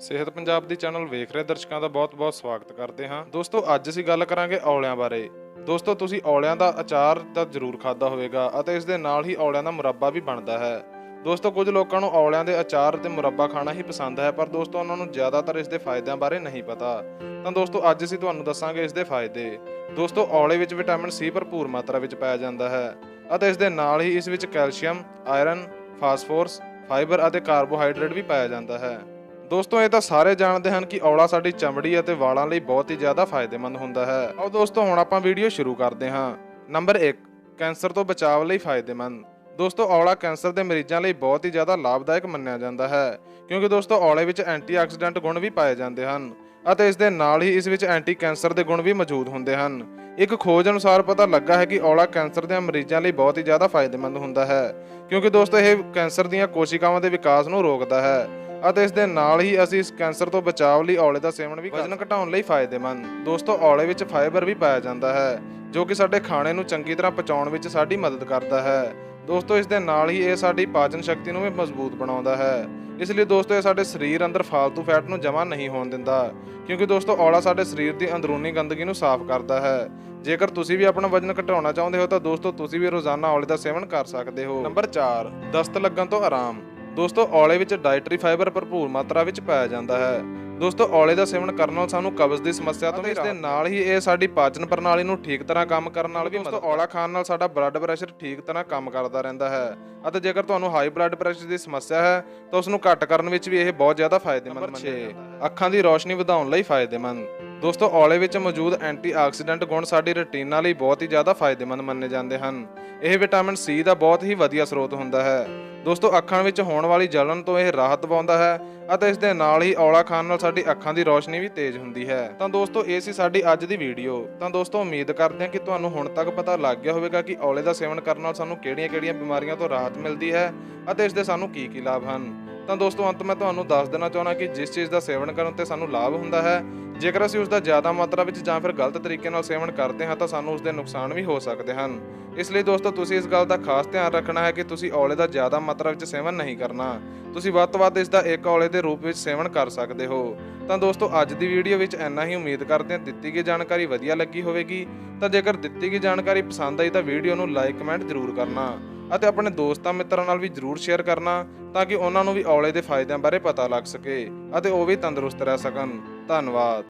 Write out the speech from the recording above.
ਸਿਹਤ ਪੰਜਾਬ ਦੀ ਚੈਨਲ ਵੇਖ ਰਹੇ ਦਰਸ਼ਕਾਂ ਦਾ ਬਹੁਤ-ਬਹੁਤ ਸਵਾਗਤ ਕਰਦੇ ਹਾਂ। ਦੋਸਤੋ, ਅੱਜ ਅਸੀਂ ਗੱਲ ਕਰਾਂਗੇ ਔਲਿਆਂ ਬਾਰੇ। ਦੋਸਤੋ, ਤੁਸੀਂ ਔਲਿਆਂ ਦਾ ਅਚਾਰ ਤਾਂ ਜ਼ਰੂਰ ਖਾਦਾ ਹੋਵੇਗਾ ਅਤੇ ਇਸ ਦੇ ਨਾਲ ਹੀ ਔਲਿਆਂ ਦਾ ਮੁਰੱਬਾ ਵੀ ਬਣਦਾ ਹੈ। ਦੋਸਤੋ, ਕੁਝ ਲੋਕਾਂ ਨੂੰ ਔਲਿਆਂ ਦੇ ਅਚਾਰ ਤੇ ਮੁਰੱਬਾ ਖਾਣਾ ਹੀ ਪਸੰਦ ਹੈ, ਪਰ ਦੋਸਤੋ, ਉਹਨਾਂ ਨੂੰ ਜ਼ਿਆਦਾਤਰ ਇਸ ਦੇ ਫਾਇਦਿਆਂ ਬਾਰੇ ਨਹੀਂ ਪਤਾ। ਤਾਂ ਦੋਸਤੋ, ਅੱਜ ਅਸੀਂ ਤੁਹਾਨੂੰ ਦੱਸਾਂਗੇ ਇਸ ਦੇ ਫਾਇਦੇ। ਦੋਸਤੋ, ਔਲੇ ਵਿੱਚ ਵਿਟਾਮਿਨ ਸੀ ਭਰਪੂਰ ਮਾਤਰਾ ਵਿੱਚ ਪਾਇਆ ਜਾਂਦਾ ਹੈ ਅਤੇ ਇਸ ਦੇ ਨਾਲ ਹੀ ਇਸ ਵਿੱਚ ਕੈਲਸ਼ੀਅਮ, ਆਇਰਨ, ਫਾਸਫੋਰਸ, ਫਾਈਬਰ ਅਤੇ ਕਾਰਬੋਹਾਈਡਰੇਟ ਵੀ ਪਾਇਆ ਜਾਂਦਾ ਹੈ। ਦੋਸਤੋ, ਇਹ ਤਾਂ ਸਾਰੇ ਜਾਣਦੇ ਹਨ ਕਿ ਔਲਾ ਸਾਡੀ ਚਮੜੀ ਅਤੇ ਵਾਲਾਂ ਲਈ ਬਹੁਤ ਹੀ ਜ਼ਿਆਦਾ ਫਾਇਦੇਮੰਦ ਹੁੰਦਾ ਹੈ। ਆਓ ਦੋਸਤੋ, ਹੁਣ ਆਪਾਂ ਵੀਡੀਓ ਸ਼ੁਰੂ ਕਰਦੇ ਹਾਂ। ਨੰਬਰ 1 ਕੈਂਸਰ ਤੋਂ ਬਚਾਅ ਲਈ ਫਾਇਦੇਮੰਦ। ਦੋਸਤੋ, ਔਲਾ ਕੈਂਸਰ ਦੇ ਮਰੀਜ਼ਾਂ ਲਈ ਬਹੁਤ ਹੀ ਜ਼ਿਆਦਾ ਲਾਭਦਾਇਕ ਮੰਨਿਆ ਜਾਂਦਾ ਹੈ, ਕਿਉਂਕਿ ਦੋਸਤੋ, ਔਲੇ ਵਿੱਚ ਐਂਟੀਆਕਸੀਡੈਂਟ ਗੁਣ ਵੀ ਪਾਏ ਜਾਂਦੇ ਹਨ। ਅਤੇ ਇਸ ਦੇ ਨਾਲ ਹੀ ਇਸ ਵਿੱਚ ਐਂਟੀ ਕੈਂਸਰ ਦੇ ਗੁਣ ਵੀ ਮੌਜੂਦ ਹੁੰਦੇ ਹਨ। ਇੱਕ ਖੋਜ ਅਨੁਸਾਰ ਪਤਾ ਲੱਗਾ ਹੈ ਕਿ ਔਲਾ ਕੈਂਸਰ ਦੇ ਮਰੀਜ਼ਾਂ ਲਈ ਬਹੁਤ ਹੀ ਜ਼ਿਆਦਾ ਫਾਇਦੇਮੰਦ ਹੁੰਦਾ ਹੈ ਕਿਉਂਕਿ ਦੋਸਤੋ ਇਹ ਕੈਂਸਰ ਦੀਆਂ ਕੋਸ਼ਿਕਾਵਾਂ ਦੇ ਵਿਕਾਸ ਨੂੰ ਰੋਕਦਾ ਹੈ ਅਤੇ ਇਸ ਦੇ ਨਾਲ ਹੀ ਅਸੀਂ ਇਸ ਕੈਂਸਰ ਤੋਂ ਬਚਾਅ ਲਈ ਔਲੇ ਦਾ ਸੇਵਨ ਵੀ ਵਜ਼ਨ ਘਟਾਉਣ ਲਈ ਫਾਇਦੇਮੰਦ। ਦੋਸਤੋ ਔਲੇ ਵਿੱਚ ਫਾਈਬਰ ਵੀ ਪਾਇਆ ਜਾਂਦਾ ਹੈ ਜੋ ਕਿ ਸਾਡੇ ਖਾਣੇ ਨੂੰ ਚੰਗੀ ਤਰ੍ਹਾਂ ਪਚਾਉਣ ਵਿੱਚ ਸਾਡੀ ਮਦਦ ਕਰਦਾ ਹੈ। ਦੋਸਤੋ ਇਸ ਦੇ ਨਾਲ ਹੀ ਇਹ ਸਾਡੀ ਪਾਚਨ ਸ਼ਕਤੀ ਨੂੰ ਵੀ ਮਜ਼ਬੂਤ ਬਣਾਉਂਦਾ ਹੈ। ਇਸ ਲਈ ਦੋਸਤੋ, ਇਹ ਸਾਡੇ ਸਰੀਰ ਅੰਦਰ ਫਾਲਤੂ ਫੈਟ ਨੂੰ ਜਮ੍ਹਾਂ ਨਹੀਂ ਹੋਣ ਦਿੰਦਾ, ਕਿਉਂਕਿ ਦੋਸਤੋ, ਔਲਾ ਸਾਡੇ ਸਰੀਰ ਦੀ ਅੰਦਰੂਨੀ ਗੰਦਗੀ ਨੂੰ ਸਾਫ਼ ਕਰਦਾ ਹੈ। ਜੇਕਰ ਤੁਸੀਂ ਵੀ ਆਪਣਾ ਵਜ਼ਨ ਘਟਾਉਣਾ ਚਾਹੁੰਦੇ ਹੋ, ਤਾਂ ਦੋਸਤੋ, ਤੁਸੀਂ ਵੀ ਰੋਜ਼ਾਨਾ ਔਲੇ ਦਾ ਸੇਵਨ ਕਰ ਸਕਦੇ ਹੋ। ਨੰਬਰ 4 ਦਸਤ ਲੱਗਣ ਤੋਂ ਆਰਾਮ। ਦੋਸਤੋ, ਔਲੇ ਵਿੱਚ ਡਾਇਟਰੀ ਫਾਈਬਰ ਭਰਪੂਰ ਮਾਤਰਾ ਵਿੱਚ ਪਾਇਆ ਜਾਂਦਾ ਹੈ। ਦੋਸਤੋ ਔਲੇ ਦਾ ਸੇਵਨ ਕਰਨ ਨਾਲ ਸਾਨੂੰ ਕਬਜ਼ ਦੀ ਸਮੱਸਿਆ ਤੋਂ ਵੀ ਇਸ ਦੇ ਨਾਲ ਹੀ ਇਹ ਸਾਡੀ ਪਾਚਨ ਪ੍ਰਣਾਲੀ ਨੂੰ ਠੀਕ ਤਰ੍ਹਾਂ ਕੰਮ ਕਰਨ ਨਾਲ ਵੀ ਦੋਸਤੋ ਔਲਾ ਖਾਣ ਨਾਲ ਸਾਡਾ ਬਲੱਡ ਪ੍ਰੈਸ਼ਰ ਠੀਕ ਤਰ੍ਹਾਂ ਕੰਮ ਕਰਦਾ ਰਹਿੰਦਾ ਹੈ। ਅਤੇ ਜੇਕਰ ਤੁਹਾਨੂੰ ਹਾਈ ਬਲੱਡ ਪ੍ਰੈਸ਼ਰ ਦੀ ਸਮੱਸਿਆ ਹੈ ਤਾਂ ਉਸ ਨੂੰ ਘੱਟ ਕਰਨ ਵਿੱਚ ਵੀ ਇਹ ਬਹੁਤ ਜ਼ਿਆਦਾ ਫਾਇਦੇਮੰਦ ਹੈ। ਅੱਖਾਂ ਦੀ ਰੋਸ਼ਨੀ ਵਧਾਉਣ ਲਈ ਫਾਇਦੇਮੰਦ। ਦੋਸਤੋ ਔਲੇ ਵਿੱਚ ਮੌਜੂਦ ਐਂਟੀਆਕਸੀਡੈਂਟ ਗੁਣ ਸਾਡੀ ਰੈਟੀਨਾ ਲਈ ਬਹੁਤ ਹੀ ਜ਼ਿਆਦਾ ਫਾਇਦੇਮੰਦ ਮੰਨੇ ਜਾਂਦੇ ਹਨ। ਇਹ ਵਿਟਾਮਿਨ ਸੀ ਦਾ ਬਹੁਤ ਹੀ ਵਧੀਆ ਸਰੋਤ ਹੁੰਦਾ ਹੈ। ਦੋਸਤੋ ਅੱਖਾਂ ਵਿੱਚ ਹੋਣ ਵਾਲੀ ਜਲਨ ਤੋਂ ਇਹ ਰਾਹਤ ਪਾਉਂਦਾ ਹੈ ਅਤੇ ਇਸ ਦੇ ਨਾਲ ਹੀ ਔਲਾ ਖਾਣ ਨਾਲ ਸਾਡੀ ਅੱਖਾਂ ਦੀ ਰੌਸ਼ਨੀ ਵੀ ਤੇਜ਼ ਹੁੰਦੀ ਹੈ। ਤਾਂ ਦੋਸਤੋ, ਇਹ ਸੀ ਸਾਡੀ ਅੱਜ ਦੀ ਵੀਡੀਓ। ਤਾਂ ਦੋਸਤੋ, ਉਮੀਦ ਕਰਦੇ ਹਾਂ ਕਿ ਤੁਹਾਨੂੰ ਹੁਣ ਤੱਕ ਪਤਾ ਲੱਗ ਗਿਆ ਹੋਵੇਗਾ ਕਿ ਔਲੇ ਦਾ ਸੇਵਨ ਕਰਨ ਨਾਲ ਸਾਨੂੰ ਕਿਹੜੀਆਂ-ਕਿਹੜੀਆਂ ਬਿਮਾਰੀਆਂ ਤੋਂ ਰਾਹਤ ਮਿਲਦੀ ਹੈ ਅਤੇ ਇਸ ਦੇ ਸਾਨੂੰ ਕੀ-ਕੀ ਲਾਭ ਹਨ। ਤਾਂ ਦੋਸਤੋ, ਅੰਤ ਮੈਂ ਤੁਹਾਨੂੰ ਦੱਸ ਦੇਣਾ ਚਾਹੁੰਦਾ ਕਿ ਜਿਸ ਚੀਜ਼ ਦਾ ਸੇਵਨ ਕਰਨ ਤੇ ਸਾਨੂੰ ਲਾਭ ਹੁੰਦਾ ਹੈ ਜੇਕਰ ਅਸੀਂ ਉਸ ਦਾ ਜ਼ਿਆਦਾ ਮਾਤਰਾ ਵਿੱਚ ਜਾਂ ਫਿਰ ਗਲਤ ਤਰੀਕੇ ਨਾਲ ਸੇਵਨ ਕਰਦੇ ਹਾਂ, ਤਾਂ ਸਾਨੂੰ ਉਸ ਦੇ ਨੁਕਸਾਨ ਵੀ ਹੋ ਸਕਦੇ ਹਨ। ਇਸ ਲਈ ਦੋਸਤੋ, ਤੁਸੀਂ ਇਸ ਗੱਲ ਦਾ ਖਾਸ ਧਿਆਨ ਰੱਖਣਾ ਹੈ ਕਿ ਤੁਸੀਂ ਔਲੇ ਦਾ ਜ਼ਿਆਦਾ ਮਾਤਰਾ ਵਿੱਚ ਸੇਵਨ ਨਹੀਂ ਕਰਨਾ। ਤੁਸੀਂ ਵੱਧ ਤੋਂ ਵੱਧ ਇਸ ਦਾ ਇੱਕ ਔਲੇ ਦੇ ਰੂਪ ਵਿੱਚ ਸੇਵਨ ਕਰ ਸਕਦੇ ਹੋ। ਤਾਂ ਦੋਸਤੋ, ਅੱਜ ਦੀ ਵੀਡੀਓ ਵਿੱਚ ਇੰਨਾ ਹੀ। ਉਮੀਦ ਕਰਦੇ ਹਾਂ ਦਿੱਤੀ ਗਈ ਜਾਣਕਾਰੀ ਵਧੀਆ ਲੱਗੀ ਹੋਵੇਗੀ। ਤਾਂ ਜੇਕਰ ਦਿੱਤੀ ਗਈ ਜਾਣਕਾਰੀ ਪਸੰਦ ਆਈ ਤਾਂ ਵੀਡੀਓ ਨੂੰ ਲਾਈਕ, ਕਮੈਂਟ ਜ਼ਰੂਰ ਕਰਨਾ ਅਤੇ ਆਪਣੇ ਦੋਸਤਾਂ ਮਿੱਤਰਾਂ ਨਾਲ ਵੀ ਜਰੂਰ ਸ਼ੇਅਰ ਕਰਨਾ ਤਾਂ ਕਿ ਉਹਨਾਂ ਨੂੰ ਵੀ ਔਲੇ ਦੇ ਫਾਇਦਿਆਂ ਬਾਰੇ ਪਤਾ ਲੱਗ ਸਕੇ ਅਤੇ ਉਹ ਵੀ ਤੰਦਰੁਸਤ ਰਹਿ ਸਕਣ। ਧੰਨਵਾਦ।